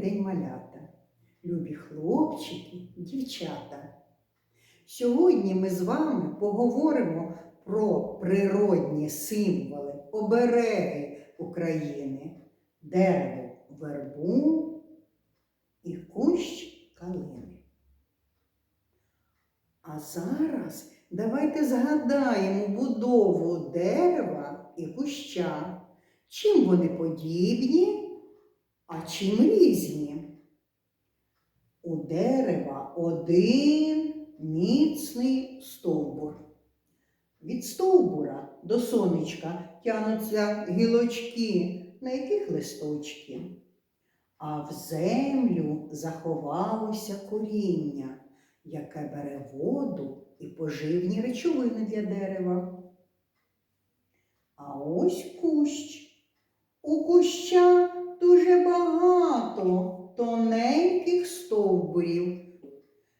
день малята, любі хлопчики дівчата. Сьогодні ми з вами поговоримо про природні символи, обереги України, дерево вербу і кущ калини. А зараз давайте згадаємо будову дерева і куща, чим вони подібні а чим різні? У дерева один міцний стовбур. Від стовбура до сонечка тянуться гілочки, на яких листочки. А в землю заховалося коріння, яке бере воду і поживні речовини для дерева. А ось кущ. У куща дуже багато тоненьких стовбурів.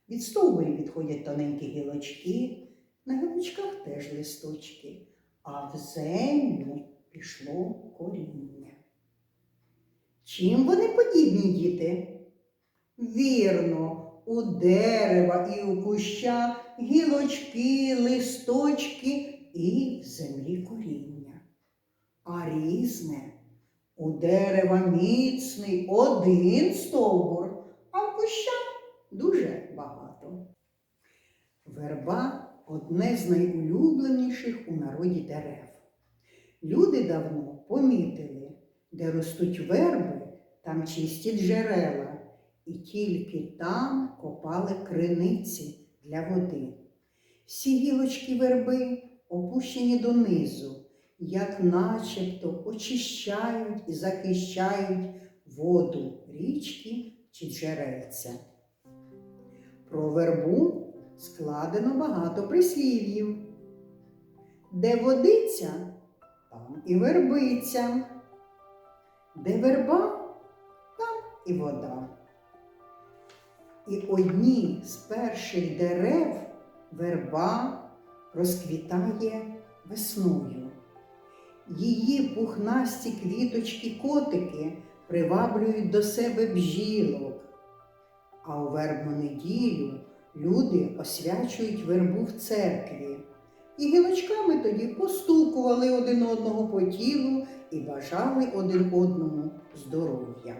Від стовбурів відходять тоненькі гілочки, на гілочках теж листочки, а в землю пішло коріння. Чим вони подібні, діти? Вірно, у дерева і у куща гілочки, листочки і в землі коріння. А різне у дерева міцний один стовбур, а в куща дуже багато. Верба одне з найулюбленіших у народі дерев. Люди давно помітили, де ростуть верби, там чисті джерела, і тільки там копали криниці для води. Всі гілочки верби опущені донизу, як начебто очищають і захищають воду річки чи джерельця. Про вербу складено багато прислів'їв. Де водиця, там і вербиця. Де верба, там і вода. І одні з перших дерев верба розквітає весною. Її пухнасті квіточки-котики приваблюють до себе бжілок. А у вербну неділю люди освячують вербу в церкві. І гілочками тоді постукували один одного по тілу і бажали один одному здоров'я.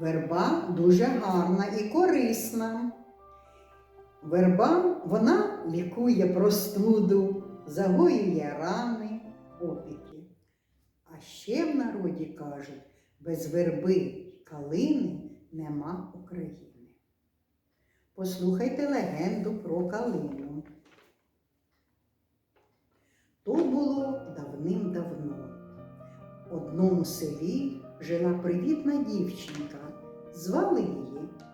Верба дуже гарна і корисна. Верба вона лікує простуду, загоює рани, опіки. А ще в народі кажуть, без верби калини нема України. Послухайте легенду про калину. То було давним-давно. В одному селі жила привітна дівчинка. Звали її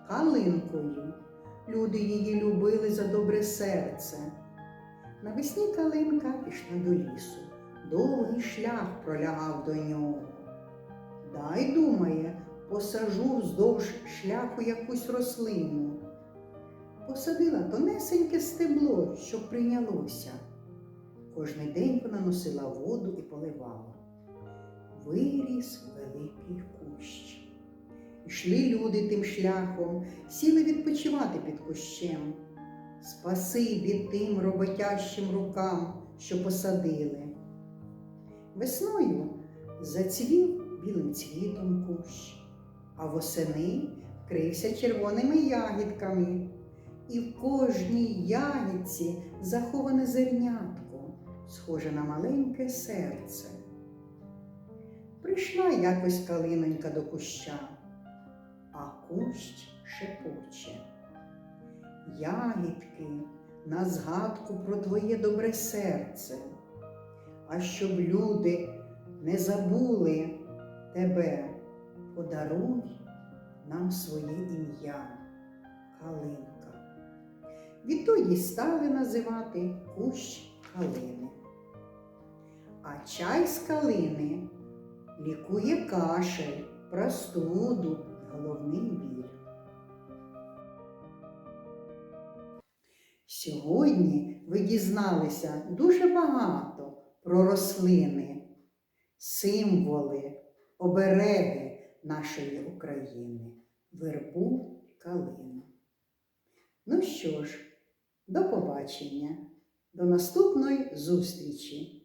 Калинкою. Люди її любили за добре серце. Навесні Калинка пішла до лісу. Довгий шлях пролягав до нього. Дай, думає, посажу вздовж шляху якусь рослину. Посадила тонесеньке стебло, щоб прийнялося. Кожний день вона носила воду і поливала. Виріс великий кущ. Ішли люди тим шляхом, сіли відпочивати під кущем. Спасибі тим роботящим рукам, що посадили. Весною зацвів білим цвітом кущ, а восени вкрився червоними ягідками, і в кожній ягідці заховане зернятко, схоже на маленьке серце. Прийшла якось калинонька до куща, а кущ шепоче. Ягідки на згадку про твоє добре серце, а щоб люди не забули тебе, подаруй нам своє ім'я, Калинка. Відтоді стали називати кущ калини. А чай з калини лікує кашель, простуду, головний біль. Сьогодні ви дізналися дуже багато про рослини, символи, обереги нашої України, вербу, калину. Ну що ж, до побачення, до наступної зустрічі!